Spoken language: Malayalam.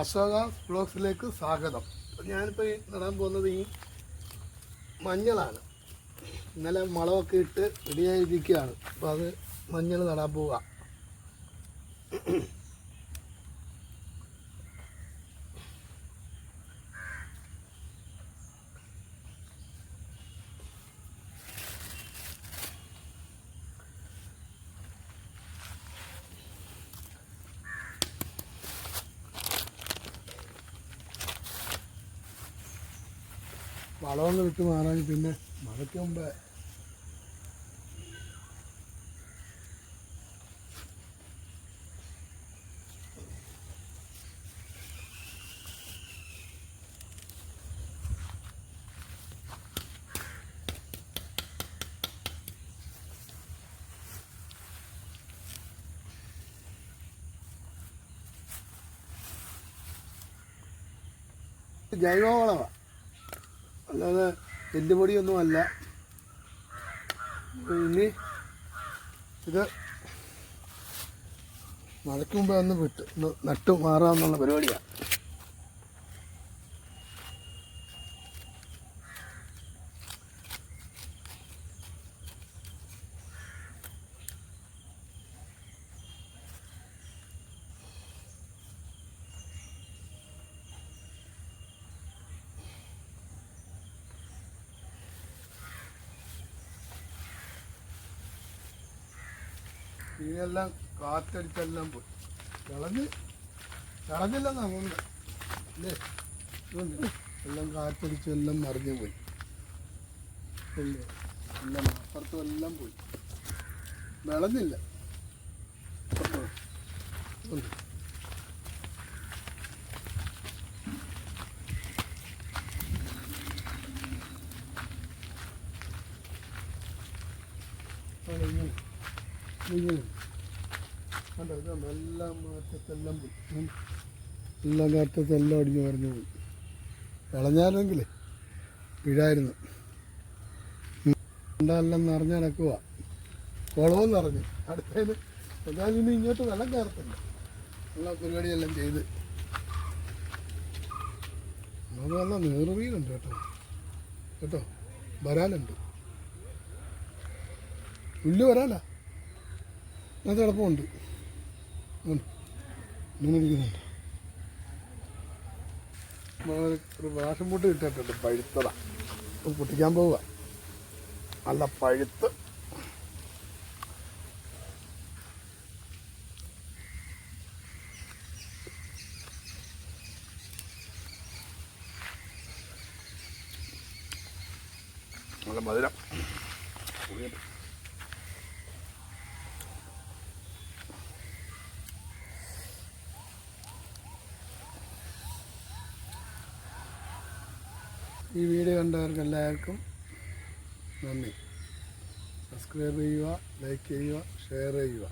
അശോക ബ്ലോക്സിലേക്ക് സ്വാഗതം. ഞാനിപ്പോൾ ഈ നടാൻ പോകുന്നത് ഈ മഞ്ഞളാണ്. ഇന്നലെ വളമൊക്കെ ഇട്ട് റെഡിയായിരിക്കുകയാണ്. അപ്പോൾ അത് മഞ്ഞൾ നടാൻ പോവുക. വളമൊന്നും ഇട്ട് മാറാൻ പിന്നെ മഴയ്ക്ക് മുമ്പേ. ജൈവവളമാണ് അല്ലാതെ എല്ലുപൊടിയൊന്നും അല്ല ഇനി ഇത് മഴയ്ക്ക് മുമ്പേ ഒന്ന് വിട്ട് നട്ടു മാറാമെന്നുള്ള പരിപാടിയാണ്. ഇതിനെല്ലാം കാറ്റടിച്ചെല്ലാം പോയി. കളഞ്ഞ് കളഞ്ഞില്ല പോകുന്നത് അല്ലേ? ഇതുണ്ട്. എല്ലാം കാറ്റടിച്ചെല്ലാം മറിഞ്ഞു പോയി. എല്ലാം അപ്പുറത്തും എല്ലാം പോയി. വിളഞ്ഞില്ല ഉണ്ട്. കണ്ടോ എല്ലാം മാറ്റത്തെല്ലാം. എല്ലാം അടിഞ്ഞു പറഞ്ഞു പോയി ഇളഞ്ഞാലെങ്കിലേ വീഴായിരുന്നു എല്ലാം നിറഞ്ഞ് നടക്കുക കുളവും നിറഞ്ഞു അടുത്തതിന് എന്നാലും ഇനി ഇങ്ങോട്ട് വെള്ളം കയറത്തില്ല. ഉള്ള പരിപാടിയെല്ലാം ചെയ്ത്. അത് നല്ല നീറുവീലുണ്ട് കേട്ടോ. കേട്ടോ? വരാനുണ്ട്. ഉള്ളു വരാനാ? അത് എളുപ്പമുണ്ട്. ഇരിക്കുന്നുണ്ട് ഒരു വാഷം പൂട്ട് കിട്ടിയിട്ടുണ്ട് പഴുത്തതാ. പൊട്ടിക്കാൻ പോവുക. നല്ല പഴുത്ത്. നല്ല മധുരം. ഈ വീഡിയോ കണ്ടവർക്ക് എല്ലാവർക്കും നന്ദി. സബ്സ്ക്രൈബ് ചെയ്യുക ലൈക്ക് ചെയ്യുക ഷെയർ ചെയ്യുക.